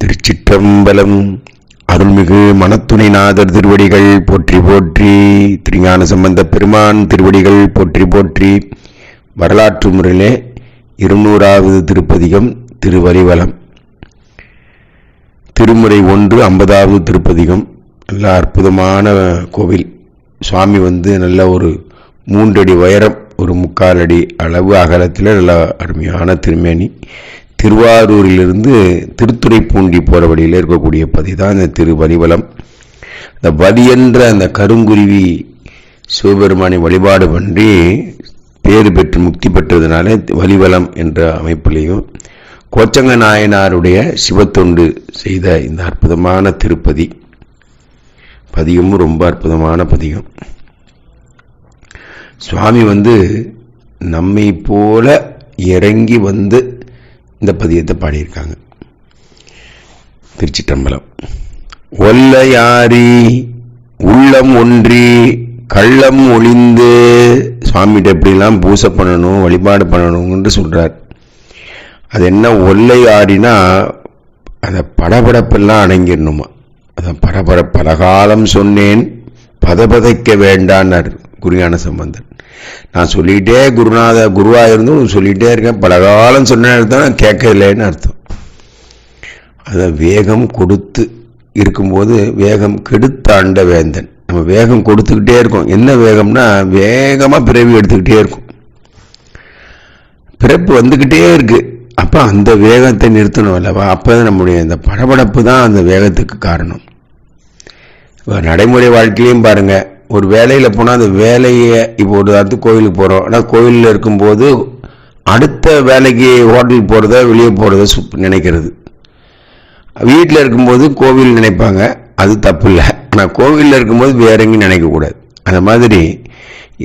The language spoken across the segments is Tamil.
திருச்சிற்றம்பலம் அருள்மிகு மனத்துணைநாதர் திருவடிகள் போற்றி போற்றி திருஞான சம்பந்த பெருமான் திருவடிகள் போற்றி போற்றி வரலாற்று முறையிலே இருநூறாவது திருப்பதிகம் திருவரிவலம். திருமுறை ஒன்று ஐம்பதாவது திருப்பதிகம். நல்ல அற்புதமான கோவில். சுவாமி வந்து நல்ல ஒரு மூன்றடி உயரம் ஒரு முக்கால் அடி அளவு அகலத்தில் நல்ல அருமையான திருமேனி. திருவாரூரிலிருந்து திருத்துறைப்பூண்டி போகிற வழியில் இருக்கக்கூடிய பதி தான் இந்த திருவரிவலம் இந்த வதி என்ற அந்த கருங்குருவி சிவபெருமானை வழிபாடு பண்ணி பேறு பெற்று முக்தி பெற்றதுனால வலிவலம் என்ற அமைப்பிலையும் கோச்சங்க நாயனாருடைய சிவத்தொண்டு செய்த இந்த அற்புதமான திருப்பதி. பதிகமும் ரொம்ப அற்புதமான பதிகம் சுவாமி வந்து நம்மை போல இறங்கி வந்து இந்த பதியத்தை பாடியிருக்காங்க. திருச்சிற்றம்பலம். ஒல்லையாரி உள்ளம் ஒன்றி கள்ளம் ஒளிந்து சுவாமிகிட்ட எப்படிலாம் பூசை பண்ணணும் வழிபாடு பண்ணணும்னு சொல்கிறார் அது என்ன ஒல்லை ஆடினா அந்த படபடப்பெல்லாம் அடங்கிடணுமா. அதான் பரபர பலகாலம் சொன்னேன் பதபதைக்க வேண்டான்னார் குருஞான சம்பந்தன் நான் சொல்லிகிட்டே குருநாத குருவாக இருந்தும் சொல்லிகிட்டே இருக்கேன். பலகாலம் சொன்ன அர்த்தம் கேட்கலன்னு அர்த்தம். அதை வேகம் கொடுத்து இருக்கும்போது வேகம் கெடுத்தாண்ட வேந்தன் நம்ம வேகம் கொடுத்துக்கிட்டே இருக்கோம். என்ன வேகம்னா வேகமாக பிறவி எடுத்துக்கிட்டே இருக்கும். பிறப்பு வந்துக்கிட்டே இருக்கு. அப்போ அந்த வேகத்தை நிறுத்தணும் அல்லவா? அப்போ நம்முடைய இந்த படபடப்பு தான் அந்த வேகத்துக்கு காரணம். நடைமுறை வாழ்க்கையிலையும் பாருங்க ஒரு வேலையில் போனால் அந்த வேலையை இப்போ ஒரு அடுத்து கோயிலுக்கு போகிறோம் ஆனால் கோயிலில் இருக்கும்போது அடுத்த வேலைக்கு ஹோட்டலுக்கு போகிறத வெளியே போகிறத சுப் நினைக்கிறது. வீட்டில் இருக்கும்போது கோவில் நினைப்பாங்க. அது தப்பு இல்லை. ஆனால் கோவிலில் இருக்கும்போது வேற எங்கேயும் நினைக்கக்கூடாது அந்த மாதிரி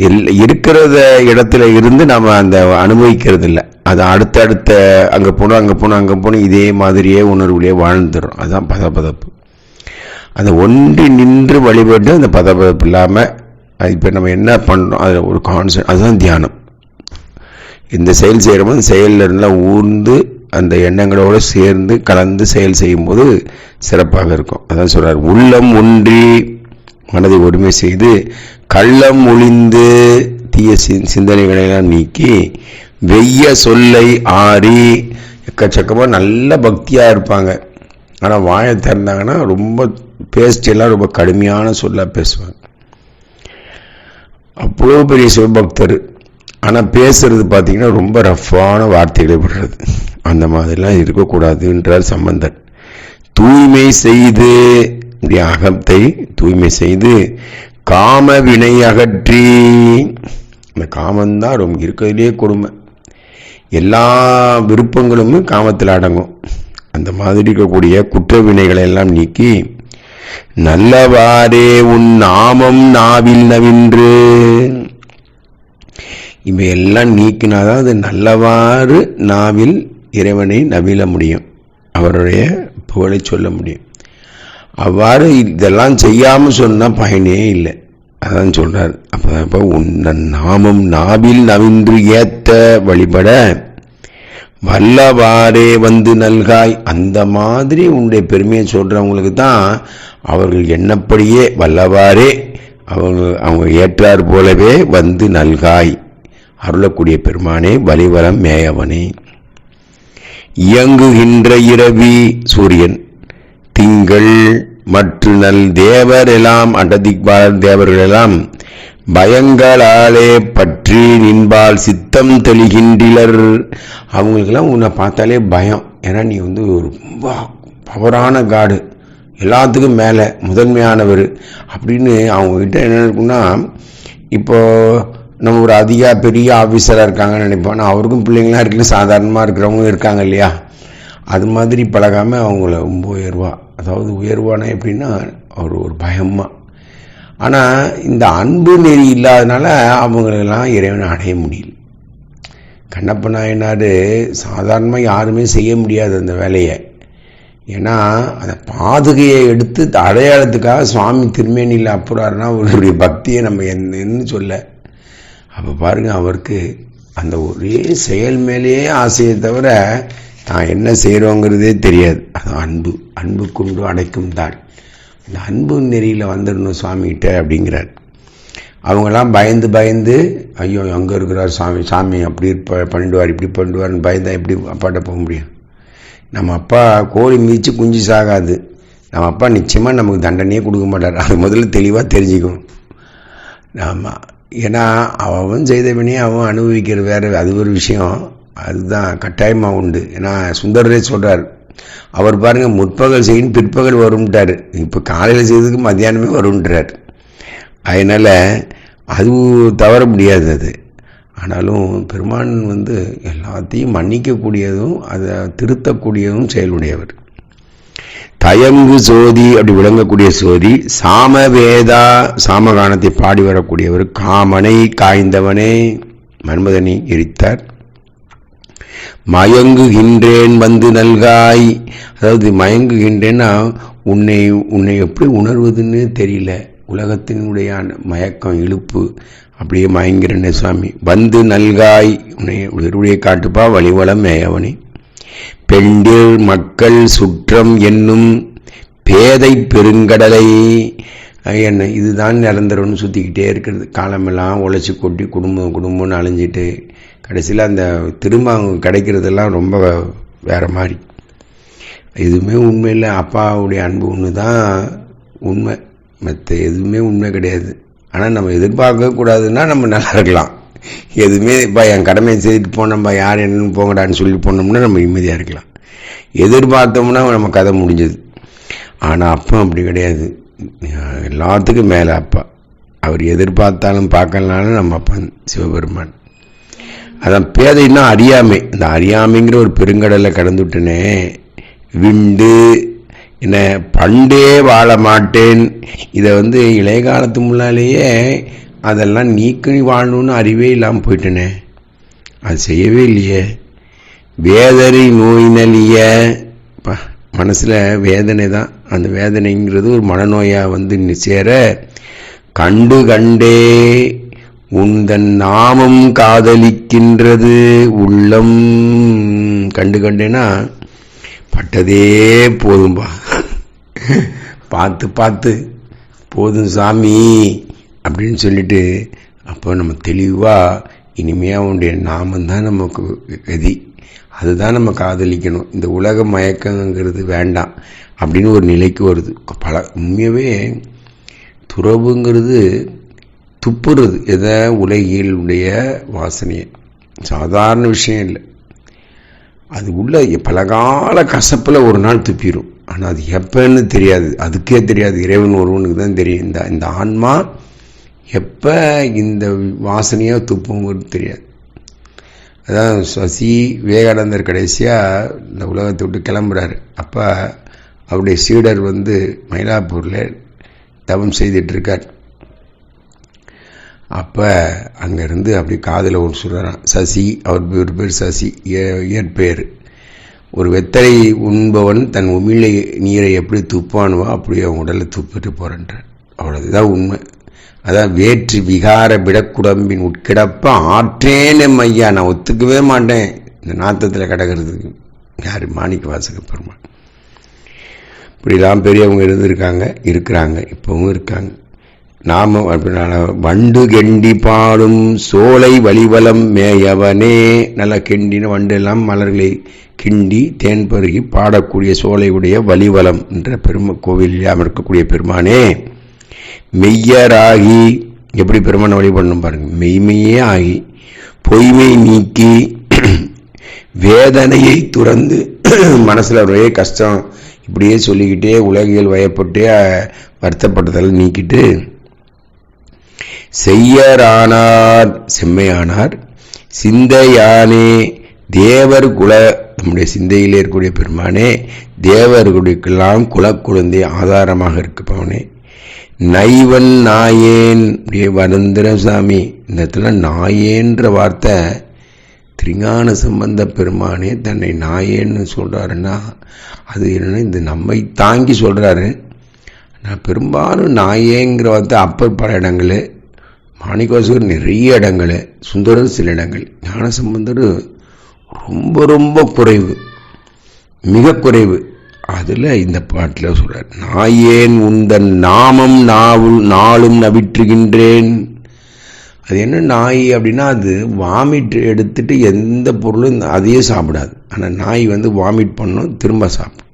எல் இருக்கிறத இடத்துல இருந்து நம்ம அந்த அனுபவிக்கிறது இல்லை. அது அடுத்தடுத்த அங்கே போனோம் அங்கே போனோம் அங்கே போனோம் இதே மாதிரியே உணர்வுலேயே வாழ்ந்துடும் அதுதான் பதப்பதப்பு அந்த ஒன்றி நின்று வழிபட்டு அந்த பதப்பதப்பு இல்லாமல் இப்போ நம்ம என்ன பண்ணுறோம் அதில் ஒரு கான்சன்ட் அதுதான் தியானம். இந்த செயல் செய்கிறோமோ அந்த செயலில் இருந்தால் ஊர்ந்து அந்த எண்ணங்களோடு சேர்ந்து கலந்து செயல் செய்யும்போது சிறப்பாக இருக்கும். அதான் சொல்கிறார் உள்ளம் ஒன்றி மனதை ஒருமை செய்து கள்ளம் ஒளிந்து தீய சிந்தனைகளையெல்லாம் நீக்கி வெய்ய சொல்லை ஆறி எக்கச்சக்கமாக நல்ல பக்தியாக இருப்பாங்க. ஆனால் வாயை திறந்தாங்கன்னா ரொம்ப பேசிட்டெல்லாம் ரொம்ப கடுமையான சொல்லாக பேசுவாங்க. அவ்வளோ பெரிய சிவபக்தர். ஆனால் பேசுறது பார்த்தீங்கன்னா ரொம்ப ரஃப்பான வார்த்தைகளை விடுறது. அந்த மாதிரிலாம் இருக்கக்கூடாதுன்றார் சம்பந்தன் தூய்மை செய்து அகத்தை தூய்மை செய்து காம வினை அகற்றி. இந்த காமந்தான் ரொம்ப இருக்கிறதுலே கொடுமை. எல்லா விருப்பங்களும் காமத்தில் அடங்கும். அந்த மாதிரி இருக்கக்கூடிய குற்ற வினைகளை எல்லாம் நீக்கி நல்லவாறே உன் நாமம் நாவில் நவின்று. இவையெல்லாம் நீக்கினாதான் அது நல்லவாறு நாவில் இறைவனை நவில முடியும். அவருடைய புகழை சொல்ல முடியும். அவ்வாறு இதெல்லாம் செய்யாமல் சொன்னால் பயனே இல்லை. அதான் சொல்கிறார் அப்போ இப்போ உன் நாமம் நாவில் நவின்று ஏத்த வழிபட வல்லவாறே வந்து நல்காய். அந்த மாதிரி உன்னுடைய பெருமையை சொல்கிறவங்களுக்கு தான் அவர்கள் எண்ணப்படியே வல்லவாறே அவங்க அவங்க ஏற்றார் போலவே வந்து நல்காய். அருளக்கூடிய பெருமானே வலிவரம் மேயவனே. இயங்குகின்ற இரவி சூரியன் திங்கள் மற்ற நல் தேவர் எல்லாம் அண்டதிக்பாலர் தேவர்கள் எல்லாம் பயங்களாலே பற்றி நின்பால் சித்தம் தெளிகின்றனர் அவங்களுக்கெல்லாம் உன்னை பார்த்தாலே பயம். ஏன்னா நீ வந்து ஒரு ரொம்ப பவரான காடு. எல்லாத்துக்கும் மேலே முதன்மையானவர் அப்படின்னு அவங்கக்கிட்ட என்ன இருக்குன்னா இப்போ நம்ம ஒரு அதிக பெரிய ஆஃபீஸராக இருக்காங்கன்னு நினைப்போம். ஆனால் அவருக்கும் பிள்ளைங்களாம் இருக்குல்ல சாதாரணமாக இருக்கிறவங்க இருக்காங்க இல்லையா? அது மாதிரி பழகாமல் அவங்கள ரொம்ப உயர்வா அதாவது உயர்வானா எப்படின்னா அவர் ஒரு பயமாக ஆனால் இந்த அன்பு நெறி இல்லாதனால அவங்களெல்லாம் இறைவனை அடைய முடியல. கண்ணப்ப நாயனார் சாதாரணமாக யாருமே செய்ய முடியாது அந்த வேலையை. ஏன்னா அந்த பாதுகையை எடுத்து அடையாளத்துக்காக சுவாமி திருமேனியில் அப்புறாருன்னா அவருடைய பக்தியை நம்ம என்னன்னு சொல்ல. அப்போ பாருங்கள் அவருக்கு அந்த ஒரே செயல் மேலேயே ஆசையை தவிர நான் என்ன செய்கிறோங்கிறதே தெரியாது. அது அன்பு. அன்பு கொண்டு அடைக்கும் தான். அந்த அன்பு நெறியில் வந்துடணும் சுவாமிகிட்ட அப்படிங்கிறார். அவங்கெல்லாம் பயந்து பயந்து ஐயோ அங்கே இருக்கிறார் சாமி சாமி அப்படி இருப்ப பண்ணிடுவார் இப்படி பண்ணிடுவார்னு பயந்தா எப்படி அப்பாட்ட போக முடியும்? நம்ம அப்பா கோழி மீச்சு குஞ்சு சாகாது. நம்ம அப்பா நிச்சயமாக நமக்கு தண்டனையே கொடுக்க மாட்டார். அது முதல்ல தெளிவாக தெரிஞ்சுக்கணும். ஆமாம் ஏன்னா அவன் செய்த அவன் அனுபவிக்கிற வேறு அது ஒரு விஷயம். அதுதான் கட்டாயமாக உண்டு. ஏன்னா சுந்தரரே சொல்கிறார் அவர் பாருங்கள் முற்பகல் செய்யும் பிற்பகல் வரும்ட்டார். இப்போ காலையில் செய்ததுக்கு மத்தியானமே வரும்ன்றார். அதனால் அது தவற முடியாது அது. ஆனாலும் பெருமான் வந்து எல்லாத்தையும் மன்னிக்கக்கூடியதும் அதை திருத்தக்கூடியதும் செயலுடையவர். தயங்கு சோதி அப்படி விளங்கக்கூடிய சோதி சாமவேதா சாமகானத்தை பாடி வரக்கூடியவர் காமனை காய்ந்தவனே மன்மதனை எரித்தார். மயங்குகின்றேன் வந்து நல்காய். அதாவது மயங்குகின்றேன்னா உன்னை உன்னை எப்படி உணர்வதுன்னு தெரியல. உலகத்தினுடைய மயக்கம் இழுப்பு அப்படியே மயங்கிறனே சுவாமி. வந்து நல்காய் உன்னை காட்டுப்பா வழிவளம் மேயவனே. பெண்டில் மக்கள் சுற்றம் என்னும் பேதை பெருங்கடலை என்ன இதுதான் நிரந்தரம்னு சுற்றிக்கிட்டே இருக்கிறது. காலமெல்லாம் உழைச்சி கொட்டி குடும்பம் குடும்பம்னு அலைஞ்சிட்டு கடைசியில் அந்த திரும்ப அவங்க கிடைக்கிறதெல்லாம் ரொம்ப வேறு மாதிரி. எதுவுமே உண்மையில் அப்பாவுடைய அன்பு ஒன்று தான் உண்மை. மற்ற எதுவுமே உண்மை கிடையாது. ஆனால் நம்ம எதிர்பார்க்கக்கூடாதுன்னா நம்ம நல்லா இருக்கலாம். எதுவுமே இப்போ என் கடமையை செய்துட்டு போனோம்ப்பா யார் என்னன்னு போங்கடான்னு சொல்லி போனோம்னா நம்ம நிம்மதியாக இருக்கலாம். எதிர்பார்த்தோம்னா நம்ம கதை முடிஞ்சது. ஆனால் அப்பா அப்படி கிடையாது. எல்லாத்துக்கும் மேலே அப்பா. அவர் எதிர்பார்த்தாலும் பார்க்கலனாலும் நம்ம அப்பா சிவபெருமான். அதான் பேதைன்னா அறியாமை. இந்த அறியாமைங்கிற ஒரு பெருங்கடலை கடந்துவிட்டனே விண்டு என்ன பண்டே வாழ மாட்டேன். இதை வந்து இளைய காலத்து முன்னாலேயே அதெல்லாம் நீக்கி வாழணும்னு அறிவே இல்லாமல் போயிட்டேனே. அது செய்யவே இல்லையே. வேதனை நோய் மனசில் வேதனை தான். அந்த வேதனைங்கிறது ஒரு மனநோயாக வந்து சேர கண்டு கண்டே உந்தன் நாமம் காதலிக்கின்றது உள்ளம். கண்டு கண்டேனா? பட்டதே போதும்பா. பார்த்து பார்த்து போதும் சாமி அப்படின்னு சொல்லிட்டு அப்போ நம்ம தெளிவாக இனிமையாக உடைய நாமம் தான் நமக்கு கதி. அதுதான் நம்ம காதலிக்கணும். இந்த உலக மயக்கங்கிறது வேண்டாம் அப்படின்னு ஒரு நிலைக்கு வருது. பல உண்மையாகவே துறவுங்கிறது துப்புறது. எதை? உலகியலுடைய வாசனையை. சாதாரண விஷயம் இல்லை. அது உள்ள பலகால கசப்பில் ஒரு நாள் துப்பிடும் ஆனால் அது எப்போன்னு தெரியாது. அதுக்கே தெரியாது. இறைவன் ஒருவனுக்கு தான் தெரியும். இந்த இந்த ஆன்மா எப்போ இந்த வாசனையாக துப்புங்கிறது தெரியாது. அதான் சசி விவேகானந்தர் கடைசியாக இந்த உலகத்தை விட்டு கிளம்புறாரு. அப்போ அவருடைய சீடர் வந்து மயிலாப்பூரில் தவம் செய்துட்ருக்கார் அப்போ அங்கேருந்து அப்படி காதில் ஒரு சொல்கிறான் சசி அவர் ஒரு பேர் சசி இயற்பெயர் ஒரு வெத்தலை உண்பவன் தன் உமிழை நீரை எப்படி துப்பானுவோ அப்படியே அவன் உடலை துப்பிட்டு அவ்வளோ அவ்வளோதுதான் உண்மை. அதான் வேற்று விகார விடக்குடம்பின் உட்கிடப்ப ஆற்றேனே ஐயா. நான் ஒத்துக்கவே மாட்டேன். இந்த நாத்தத்தில் கிடக்கிறதுக்கு யார்? மாணிக்க வாசக பெருமாள். இப்படிலாம் பெரியவங்க இருந்திருக்காங்க இருக்கிறாங்க இப்போவும் இருக்காங்க. நாம வண்டு கெண்டி பாடும் சோலை வழிவலம் மேயவனே. நல்லா கெண்டின வண்டு எல்லாம் மலர்களை கிண்டி தேன் பருகி பாடக்கூடிய சோலையுடைய வழிவலம் என்ற பெரும கோவிலாம் இருக்கக்கூடிய பெருமானே. மெய்யராகி எப்படி பெருமானை வழிபடணும் பாருங்க. மெய்மையே ஆகி பொய்மை நீக்கி வேதனையை துறந்து மனசில் ஒரே கஷ்டம். இப்படியே சொல்லிக்கிட்டே உலகியல் வயப்பட்டே வருத்தப்பட்டதெல்லாம் நீக்கிட்டு செய்யரானார் செம்மையானார். சிந்தையானே தேவர் குல நம்முடைய சிந்தையிலே இருக்கக்கூடிய பெருமானே தேவர்களுக்கெல்லாம் குலக்குழந்தை ஆதாரமாக இருக்கப்பவனே நைவன் நாயேன் வரந்திரசாமி வருந்திர சாமி இந்த இடத்துல நாயேன்ற வார்த்தை திரிஞான சம்பந்த பெருமானே தன்னை நாயேன்னு சொல்கிறாருன்னா அது என்னன்னா இந்த நம்மை தாங்கி சொல்கிறாரு நான் பெரும்பாலும் நாயேங்கிற வார்த்தை அப்பர் பல இடங்கள் மாணிக்கவாசகர் நிறைய இடங்கள் சுந்தரர் சில இடங்கள் ஞானசம்பந்தர் ரொம்ப ரொம்ப குறைவு மிக குறைவு. அதில் இந்த பாட்டில் சொல்கிறார் நான் ஏன் உந்தன் நாமம் நாவும் நாளும் நவிற்றுகின்றேன்? அது என்ன நாய் அப்படின்னா அது வாமிட் எடுத்துட்டு எந்த பொருளும் அதையே சாப்பிடாது. ஆனால் நாய் வந்து வாமிட் பண்ணும் திரும்ப சாப்பிடும்.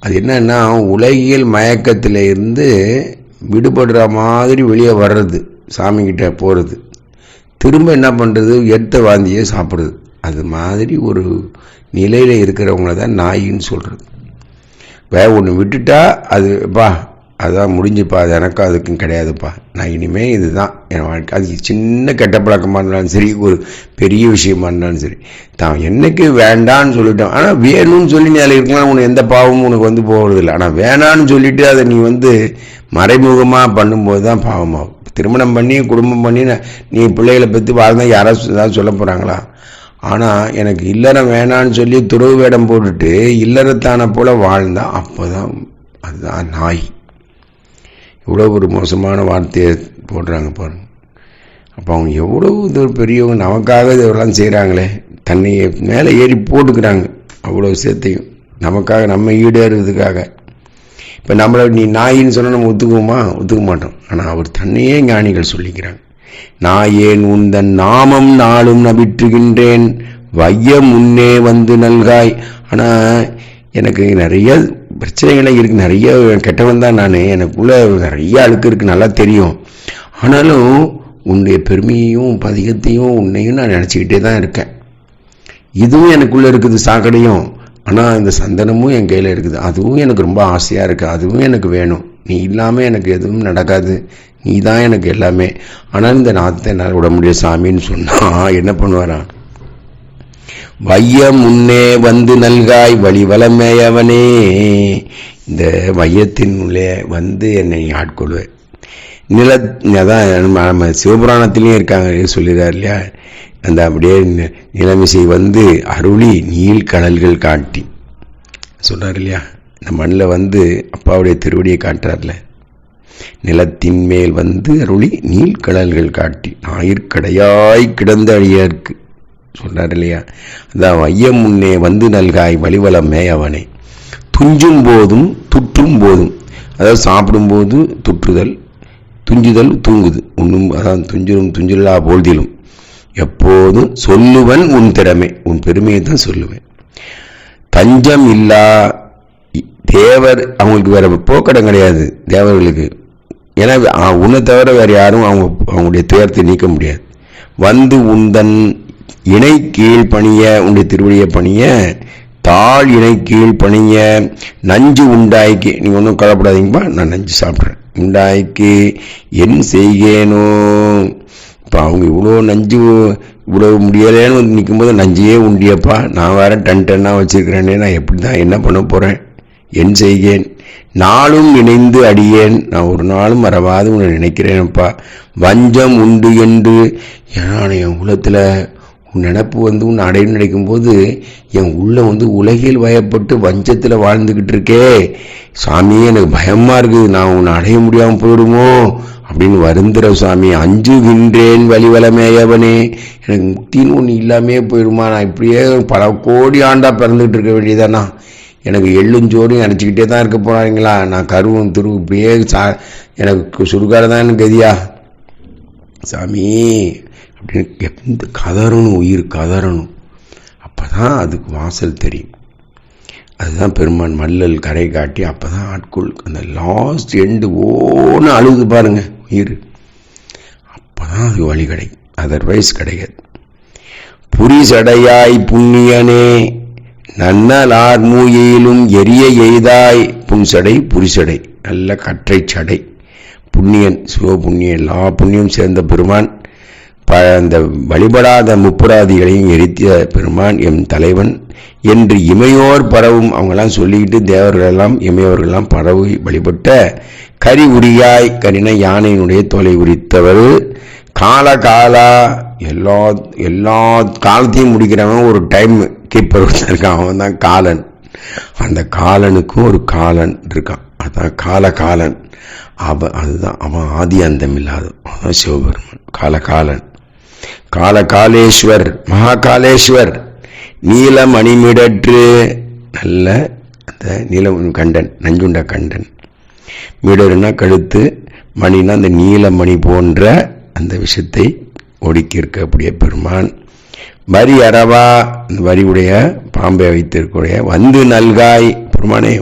அது என்னன்னா உலகியல் மயக்கத்தில் இருந்து விடுபடுற மாதிரி வெளியே வர்றது சாமிக்கிட்ட போகிறது திரும்ப என்ன பண்ணுறது எடுத்த வாந்தியே சாப்பிடுறது. அது மாதிரி ஒரு நிலையில் இருக்கிறவங்கள தான் நாயின்னு சொல்கிறது வே ஒன்று விட்டுட்டா அது பா அதான் முடிஞ்சுப்பா அது எனக்கும் அதுக்கும் கிடையாதுப்பா. நான் இனிமேல் இதுதான். என் வாழ்க்கை அது சின்ன கெட்ட பழக்கமாக இருந்தாலும் சரி ஒரு பெரிய விஷயமா இருந்தாலும் சரி. தான் என்னைக்கு வேண்டான்னு சொல்லிட்டோம் ஆனால் வேணும்னு சொல்லி நீ அதில் இருக்கலாம் உனக்கு எந்த பாவமும் உனக்கு வந்து போகிறதில்ல ஆனால் வேணான்னு சொல்லிட்டு அதை நீ வந்து மறைமுகமாக பண்ணும்போது தான் பாவமாகும். திருமணம் பண்ணி குடும்பம் பண்ணி நீ பிள்ளைகளை பற்றி வாழ்ந்தா யாராவது ஏதாவது சொல்ல போகிறாங்களா ஆனால் எனக்கு இல்லறம் வேணான்னு சொல்லி துறவு வேடம் போட்டுட்டு இல்லறத்தான போல் வாழ்ந்தால் அப்போ தான் அதுதான் நாய். இவ்வளோ ஒரு மோசமான வார்த்தையை போடுறாங்க பாருங்க. அப்போ அவங்க எவ்வளோ இது பெரியவங்க நமக்காக இதெல்லாம் செய்கிறாங்களே தன்னையை மேலே ஏறி போட்டுக்கிறாங்க அவ்வளோ விஷயத்தையும் நமக்காக நம்ம ஈடேறதுக்காக. இப்போ நம்மளை நீ நாயின்னு சொன்னால் நம்ம ஒத்துக்குவோமா? ஒத்துக்க மாட்டோம். ஆனால் அவர் தன்னையே ஞானிகள் சொல்லிக்கிறாங்க. நான் ஏன் உந்தன் நாமம் நாளும் நபிற்றுகின்றேன். வைய முன்னே வந்து நல்காய். ஆனால் எனக்கு நிறைய பிரச்சனைகளை இருக்குது நிறைய கெட்டவன் தான் நான். எனக்குள்ளே நிறைய அழுக்கு இருக்கு. நல்லா தெரியும். ஆனாலும் உன்னுடைய பெருமையையும் பதிகத்தையும் உன்னையும் நான் நினச்சிக்கிட்டே தான் இருக்கேன். இதுவும் எனக்குள்ளே இருக்குது சாக்கடையும். ஆனால் இந்த சந்தனமும் என் கையில் இருக்குது. அதுவும் எனக்கு ரொம்ப ஆசையாக இருக்குது அதுவும் எனக்கு வேணும். நீ இல்லாமல் எனக்கு எதுவும் நடக்காது. நீ தான் எனக்கு எல்லாமே. ஆனால் இந்த நாத்தை என்னால் விட முடியும் சாமின்னு சொன்னால் என்ன பண்ணுவாரான் வையம் முன்னே வந்து நல்காய் வழிவளமேயவனே இந்த வையத்தின் உள்ளே வந்து என்னை ஆட்கொள்வேன். நில அதான் நம்ம சிவபுராணத்திலையும் இருக்காங்க சொல்லிடுறார் இல்லையா? அந்த அப்படியே நிலமிசை வந்து அருளி நீல் கடல்கள் காட்டி. சொல்கிறார் இல்லையா? இந்த மண்ணில் வந்து அப்பாவுடைய திருவடியை காட்டுறார்ல. நிலத்தின் மேல் வந்து அருளி நீல் கடல்கள் காட்டி. ஆயிற்கடையாய் கிடந்த அழியாருக்கு சொன்னார் இல்லையா? அதான் ஐயம் முன்னே வந்து நல்காய் வழிவளம் மேயவனே துஞ்சும் போதும் துற்றும் போதும். அதாவது சாப்பிடும்போது துற்றுதல் துஞ்சுதல் தூங்குது. உண்ணும் அதான் துஞ்சிலும் துஞ்சிலா பொழுதிலும். எப்போதும் சொல்லுவன் உன் திறமை. உன் பெருமையை தான் சொல்லுவேன். தஞ்சம் இல்லா தேவர் அவங்களுக்கு வேற போக்கடம் கிடையாது தேவர்களுக்கு. ஏன்னா உன்னை தவிர வேறு யாரும் அவங்க அவங்களுடைய துயரத்தை நீக்க முடியாது. வந்து உந்தன் இணை கீழ் பணிய உன்னுடைய திருவடியை பணிய தாழ் இணை கீழ் பணிய நஞ்சு உண்டாய்க்கு நீங்கள் ஒன்றும் கவலைப்படாதீங்கப்பா நான் நஞ்சு சாப்பிட்றேன். உண்டாய்க்கு என் செய்கேனோ? இப்போ அவங்க இவ்வளோ நஞ்சு இவ்வளோ முடியலேன்னு வந்து நிற்கும்போது நஞ்சையே உண்டியப்பா. நான் வேற டன் டன்னாக வச்சுருக்கிறேனே நான் எப்படி தான் என்ன பண்ண போகிறேன் என் செய்கேன். நாளும் இணைந்து அடியேன். நான் ஒரு நாளும் மறவாது உன்னை நினைக்கிறேனப்பா. வஞ்சம் உண்டு என்று ஏன்னா என் உலகத்தில் உன் நினப்பு வந்து உன்னை அடையும் நினைக்கும் போது என் உள்ள வந்து உலகில் பயப்பட்டு வஞ்சத்தில் வாழ்ந்துக்கிட்டு இருக்கே. சாமி எனக்கு பயமா இருக்குது நான் உன்னை அடைய முடியாமல் போயிடுமோ? அப்படின்னு வருந்துற சாமி அஞ்சுகின்றேன் வழிவலமேயவனே எனக்கு முக்தின்னு ஒன்று இல்லாமே போயிடுமா? நான் இப்படியே பல கோடி ஆண்டா பிறந்துகிட்டு இருக்க வேண்டியதானா எனக்கு எள்ளுஞ்சோறும் நினச்சிக்கிட்டே தான் இருக்க போகிறாங்களா நான் கருவும் துரு இப்படியே சா எனக்கு சுடுகாடு தான் கதியா? சாமி எந்த கதறணும் உயிர் கதறணும். அப்போ தான் அதுக்கு வாசல் தெரியும். அதுதான் பெருமான் மல்லல் கரை காட்டி அப்போ தான் ஆட்கொள் அந்த லாஸ்ட் எண்டு ஓன்னு அழுது பாருங்க உயிர். அப்போ தான் அது வழி கிடைக்கும் அதர்வைஸ் கிடைக்காது புரிசடையாய் புண்ணியனே நன்னலார் மூயிலும் எரிய எய்தாய் புன்சடை புரிசடை நல்ல கற்றை சடை. புண்ணியன் சிவபுண்ணியன் எல்லா புண்ணியம் சேர்ந்த பெருமான். அந்த வழிபடாத முப்புராதிகளையும் எரித்த பெருமான் எம் தலைவன் என்று இமையோர் பரவும் அவங்கெல்லாம் சொல்லிக்கிட்டு தேவர்களெல்லாம் இமையோர்களெல்லாம் பரவி வழிபட்ட கரி உரியாய் கரின யானையினுடைய தொலை உரித்தவர். கால காலா எல்லா எல்லா காலத்தையும் முடிக்கிறவன் ஒரு டைம் கீப்பர் இருக்கான். அவன் தான் காலன். அந்த காலனுக்கும் ஒரு காலன் இருக்கான். அதான் கால காலன் அவன் அதுதான் அவன் ஆதி அந்தம் இல்லாத அவன் சிவபெருமன். காலகாலன். காலகாலேஸ்வர் மகாகாலேஸ்வர் நீலமணிமிடற்று நல்ல அந்த நீலம் கண்டன் நஞ்சுண்ட கண்டன். மிடருனா கழுத்து மணினா அந்த நீலமணி போன்ற அந்த விஷத்தை ஒடுக்கியிருக்கக்கூடிய பெருமான். வரி அறவா அந்த வரியுடைய பாம்பை வைத்திருக்கூடிய வந்து நல்காய் பெருமானே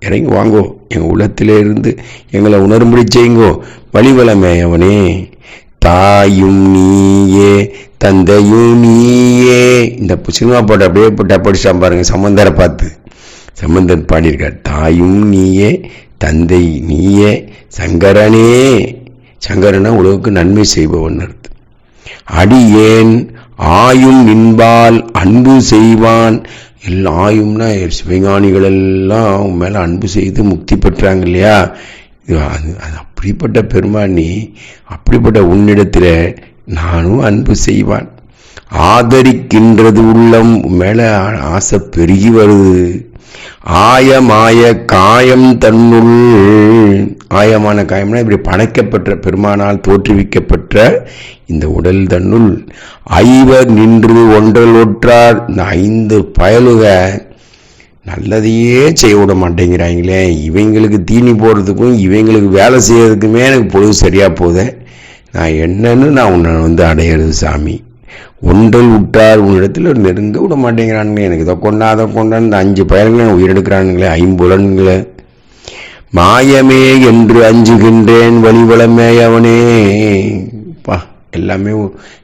இறங்கி வாங்கோ எங்கள் உள்ளத்திலே இருந்து எங்களை உணரும்படி செய்யுங்கோ வழிவலமேயவனே. தாயும் நீயே தந்தையும் நீயே. இந்த சினிமா பாட்டு அப்படியே போட்டு படிச்சான் பாருங்க சம்பந்தரை பார்த்து. சம்பந்தன் பாடியிருக்கார் தாயும் நீயே தந்தை நீயே சங்கரனே. சங்கரனா உலகுக்கு நன்மை செய்பவன் அர்த்தம். அடியேன் ஆயும் நின்பால் அன்பு செய்வான்? எல்லா ஆயும்னா சிவஞானிகள் எல்லாம் அவன் மேலே அன்பு செய்து முக்தி பெற்றாங்க இல்லையா? அது அப்படிப்பட்ட பெருமானி அப்படிப்பட்ட உன்னிடத்தில் நானும் அன்பு செய்வான். ஆதரிக்கின்றது உள்ளம் மேலே ஆசை பெருகி வருது. ஆயமாய காயம் தன்னுள் ஆயமான காயம்னா இப்படி படைக்கப்பட்ட பெருமானால் தோற்றுவிக்கப்பட்ட இந்த உடல் தன்னுள். ஐவர் நின்று ஒன்றல் ஒற்றார் இந்த ஐந்து பயலுக நல்லதையே செய்ய விட மாட்டேங்கிறாங்களே. இவங்களுக்கு தீனி போடுறதுக்கும் இவங்களுக்கு வேலை செய்யறதுக்குமே எனக்கு பொழுது சரியாக போதே. நான் என்னன்னு நான் உன்னை வந்து அடையிறது சாமி. ஒன்றல் விட்டார் உன்னிடத்தில் நெருங்க விட மாட்டேங்கிறானுங்களே. எனக்கு இதை கொண்டா அதை கொண்டான்னு இந்த அஞ்சு பயன்களை உயிரெடுக்கிறானுங்களே. ஐம்புலன்களை. மாயமே என்று அஞ்சுகின்றேன் வழிவளமே அவனே. பா எல்லாமே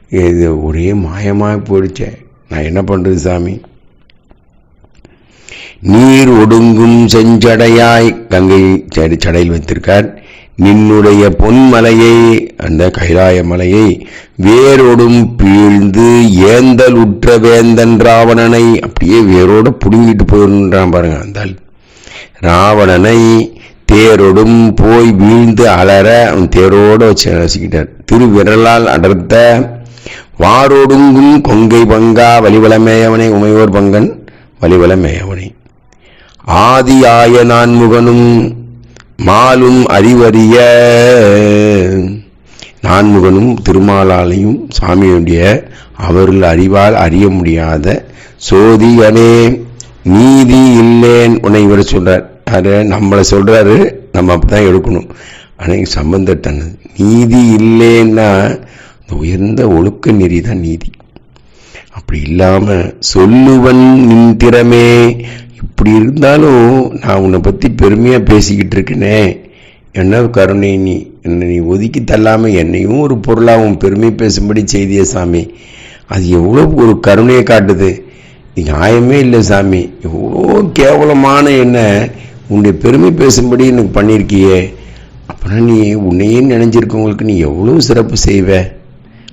இது ஒரே மாயமாக போயிடுச்சே. நான் என்ன பண்ணுறது சாமி? நீர் ஒடுங்கும் செஞ்சடையாய். கங்கை சடையில் வைத்திருக்கார். நின்னுடைய பொன்மலையை அந்த கைலாய மலையை வேரோடும் பீழ்ந்து ஏந்தல் உற்ற வேந்தன் ராவணனை அப்படியே வேரோட புடுங்கிட்டு போயிருன்றான் பாருங்க அந்த ராவணனை தேரோடும் போய் வீழ்ந்து அலற அவன் தேரோட வச்சு ரசிக்கிட்டார் திருவிரலால் அடர்த்த வாரோடுங்கும் கொங்கை பங்கா வலிவலமேயவனை உமையோர் பங்கன். வலிவலமேயவனை ஆதியாய நான்முகனும் மாலும் அறிவறிய நான்முகனும் திருமாலாலையும் சாமியுடைய அவர்கள் அறிவால் அறிய முடியாத சோதியனே நீதி இல்லேன் உன்னை இவர் சொல்றார். யாரு? நம்மளை சொல்றாரு. நம்ம அப்படிதான் எடுக்கணும். ஆனால் சம்பந்தர் நீதி இல்லைன்னா இந்த உயர்ந்த ஒழுக்க நெறி தான் நீதி. அப்படி இல்லாமல் சொல்லுவன் நின் திறமே. இப்படி இருந்தாலும் நான் உன்னை பற்றி பெருமையாக பேசிக்கிட்டு இருக்கேனே. என்ன கருணை நீ? என்னை நீ ஒதுக்கி தள்ளாமல் என்னையும் ஒரு பொருளாகவும் பெருமை பேசும்படி செய்திய சாமி. அது எவ்வளோ ஒரு கருணையை காட்டுது. நீ நியாயமே இல்லை சாமி. எவ்வளோ கேவலமான என்ன உன்னுடைய பெருமை பேசும்படி எனக்கு பண்ணியிருக்கியே. அப்படின்னா நீ உன்னையே நினைஞ்சிருக்கவங்களுக்கு நீ எவ்வளோ சிறப்பு செய்வ?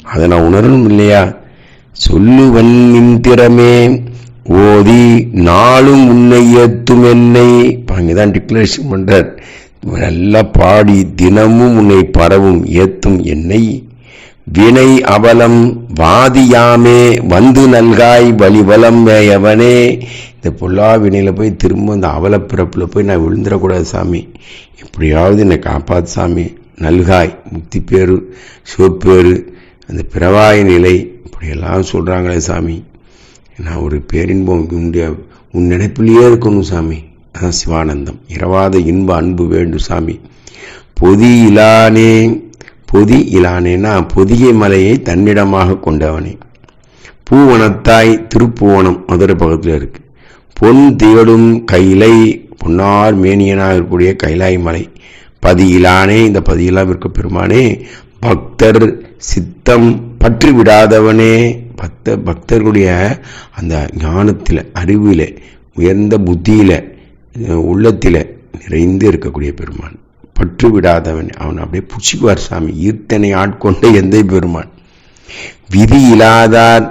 அதை நான் உணரணும் இல்லையா? சொல்லுவன் நின் திறமே ஓதி நாளும் உன்னை ஏத்தும் என்னை. அங்கேதான் டிக்ளரேஷன் பண்றார். நல்லா பாடி தினமும் உன்னை பரவும் ஏத்தும் என்னை. வினை அவலம் வாதியாமே வந்து நல்காய் வழிவலம் மேயவனே. இந்த பொல்லா வினையில் போய் திரும்ப இந்த அவலப்பிறப்பில் போய் நான் விழுந்துடக்கூடாது சாமி. எப்படியாவது என்னை காப்பாத்து சாமி. நல்காய் முக்தி பேரு சிவப்பேரு அந்த பிறவாய் நிலை. இப்படியெல்லாம் சொல்கிறாங்களே சாமி. நான் ஒரு பேரின்பம் உன்னுடைய உன் நினைப்பிலேயே இருக்கணும் சாமி. அதான் சிவானந்தம். இரவாத இன்ப அன்பு வேண்டும் சாமி. பொதி இலானே பொதி இலானேனா பொதிகை மலையை தன்னிடமாக கொண்டவனே. பூவனத்தாய் திருப்புவனம் மதுரை பக்கத்தில் இருக்கு. பொன் திகழும் கைலை பொன்னார் மேனியனாக இருக்கக்கூடிய கைலாய் மலை. பதியிலானே இந்த பதியிலாம் இருக்க பெருமானே பக்தர் சித்தம் பற்றி விடாதவனே பக்த பக்தர்களுடைய அந்த ஞானத்தில் அறிவில் உயர்ந்த புத்தியில் உள்ளத்தில் நிறைந்து இருக்கக்கூடிய பெருமான். பற்று விடாதவன் அவன் அப்படியே புச்சிக்குவார் சாமி. ஈர்த்தனை ஆட்கொண்ட எந்த பெருமான். விதி இல்லாதார்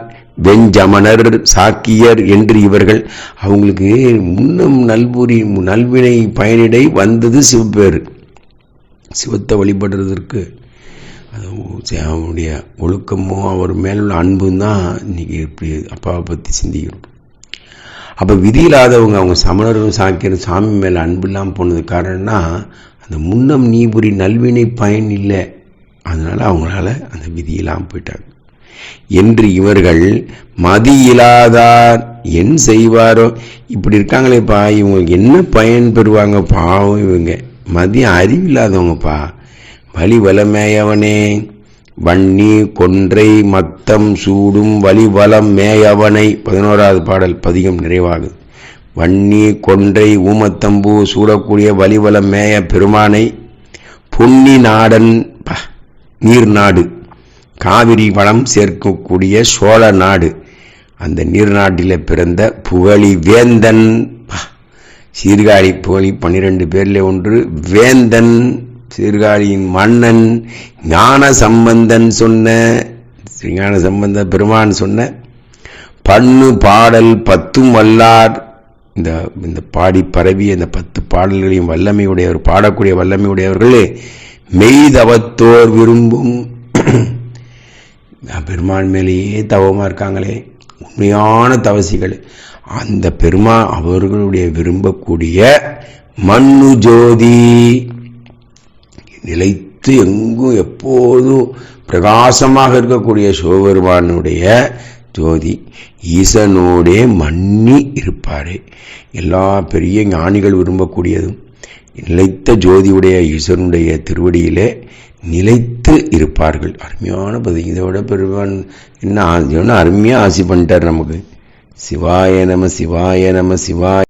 வெஞ்சமணர் சாக்கியர் என்று இவர்கள் அவங்களுக்கு முன்னும் நல்புரி நல்வினை பயனிடை வந்தது சிவப்பேரு சிவத்தை வழிபடுறதற்கு அது அவனுடைய ஒழுக்கமும் அவர் மேலுள்ள அன்பும் தான் இன்னைக்கு இப்படி அப்பாவை பற்றி சிந்திக்கிறோம். அப்போ விதி இல்லாதவங்க அவங்க சமணரும் சாக்கியரும் சாமி மேலே அன்பு இல்லாமல் போனது காரணம்னா அந்த முன்னம் நீபுரி நல்வினை பயன் இல்லை. அதனால் அவங்களால அந்த விதி இல்லாமல் போயிட்டாங்க. என்று இவர்கள் மதி இல்லாதார் என் செய்வாரோ? இப்படி இருக்காங்களேப்பா இவங்களுக்கு என்ன பயன் பெறுவாங்க? பாவம் இவங்க. மதியம் அறிவில்லாதவங்கப்பா வலிவலமேயவனே வன்னி கொன்றை மத்தம் சூடும் வலிவலம் மேயவனை. பதினோராவது பாடல் பதிகம் நிறைவாகுது. வன்னி கொன்றை ஊமத்தம்பூ சூடக்கூடிய வழிவலம் மேய பெருமானை பொன்னி நாடன் நீர் நாடு காவிரி வளம் சேர்க்கக்கூடிய சோழ நாடு. அந்த நீர்நாட்டில் பிறந்த புகழி வேந்தன் சீர்காழி புகழி பன்னிரெண்டு பேர்ல ஒன்று வேந்தன் சீர்காழியின் மன்னன் ஞான சம்பந்தன் சொன்ன ஞான சம்பந்த பெருமான் சொன்ன பண்ணு பாடல் பத்தும் வல்லார் இந்த இந்த பாடி பரவிய இந்த பத்து பாடல்களையும் வல்லமையுடையவர் பாடக்கூடிய வல்லமையுடையவர்களே மெய்தவத்தோர் விரும்பும் பெருமான் மேலேயே தவமாக இருக்காங்களே உண்மையான தவசிகள். அந்த பெருமா அவர்களுடைய விரும்பக்கூடிய மண்ணு ஜோதி. நிலைத்து எங்கும் எப்போதும் பிரகாசமாக இருக்கக்கூடிய சிவபெருமானுடைய ஜோதி ஈசனோடே மன்னி இருப்பார். எல்லா பெரிய ஞானிகள் விரும்பக்கூடியதும் நிலைத்த ஜோதியுடைய ஈசனுடைய திருவடியிலே நிலைத்து இருப்பார்கள். அருமையான பதில் இதோட பெருமான் என்ன ஆ- அருமையாக ஆசி பண்ணிட்டார் நமக்கு. சிவாய நம சிவாய நம சிவாய